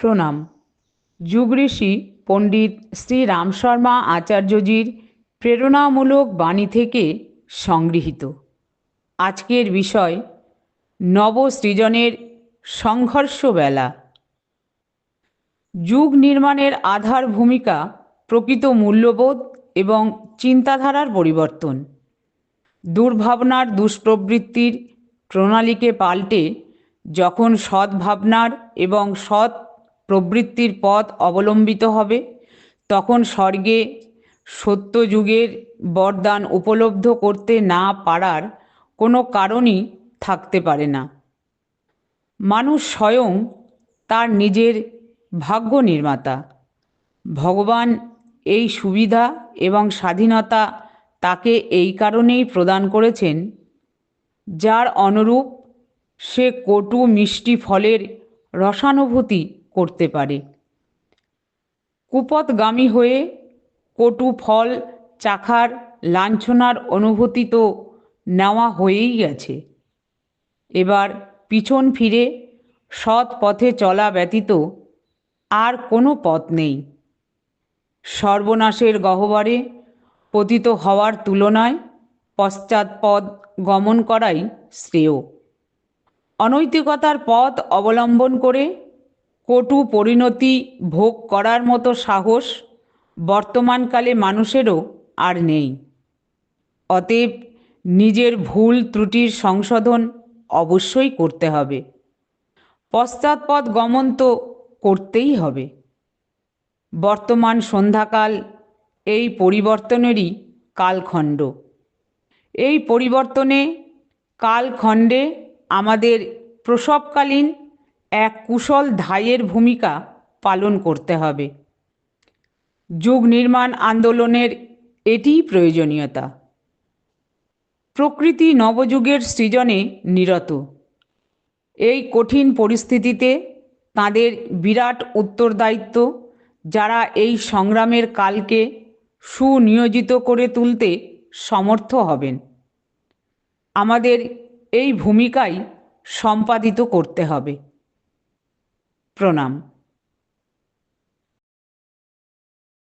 প্রণাম। যুগ ঋষি পণ্ডিত শ্রী রাম শর্মা আচার্যজির প্রেরণামূলক বাণী থেকে সংগৃহীত। আজকের বিষয়, নবসৃজনের সংঘর্ষ বেলা। যুগ নির্মাণের আধার ভূমিকা, প্রকৃত মূল্যবোধ এবং চিন্তাধারার পরিবর্তন। দুর্ভাবনার দুষ্প্রবৃত্তির প্রণালীকে পাল্টে যখন সদ্ভাবনার এবং সৎ প্রবৃত্তির পথ অবলম্বিত হবে। তখন স্বর্গে সত্যযুগের বরদান উপলব্ধ করতে না পারার কোনো কারণই থাকতে পারে না। মানুষ স্বয়ং তার নিজের ভাগ্য নির্মাতা। ভগবান এই সুবিধা এবং স্বাধীনতা তাকে এই কারণেই প্রদান করেছেন, যার অনুরূপ সে কটু মিষ্টি ফলের রসানুভূতি করতে পারে। কুপথগামী হয়ে কটু ফল, চাখার, লাঞ্ছনার অনুভূতি তো নেওয়া হয়েই গেছে। এবার পিছন ফিরে সৎ পথে চলা ব্যতীত আর কোনো পথ নেই। সর্বনাশের গহ্বরে পতিত হওয়ার তুলনায় পশ্চাৎপদ গমন করাই শ্রেয়। অনৈতিকতার পথ অবলম্বন করে কটু পরিণতি ভোগ করার মতো সাহস বর্তমানকালে মানুষেরও আর নেই। অতএব নিজের ভুল ত্রুটির সংশোধন অবশ্যই করতে হবে। পশ্চাৎপদ গমন তো করতেই হবে। বর্তমান সন্ধ্যাকাল এই পরিবর্তনেরই কালখণ্ড। এই পরিবর্তনে কালখণ্ডে আমাদের প্রসবকালীন এক কুশল ধায়ের ভূমিকা পালন করতে হবে। যুগ নির্মাণ আন্দোলনের এটিই প্রয়োজনীয়তা। প্রকৃতি নবযুগের সৃজনে নিরত। এই কঠিন পরিস্থিতিতে তাদের বিরাট উত্তরদায়িত্ব, যারা এই সংগ্রামের কালকে সুনিয়োজিত করে তুলতে সমর্থ হবেন। আমাদের এই ভূমিকাই সম্পাদিত করতে হবে। প্রণাম।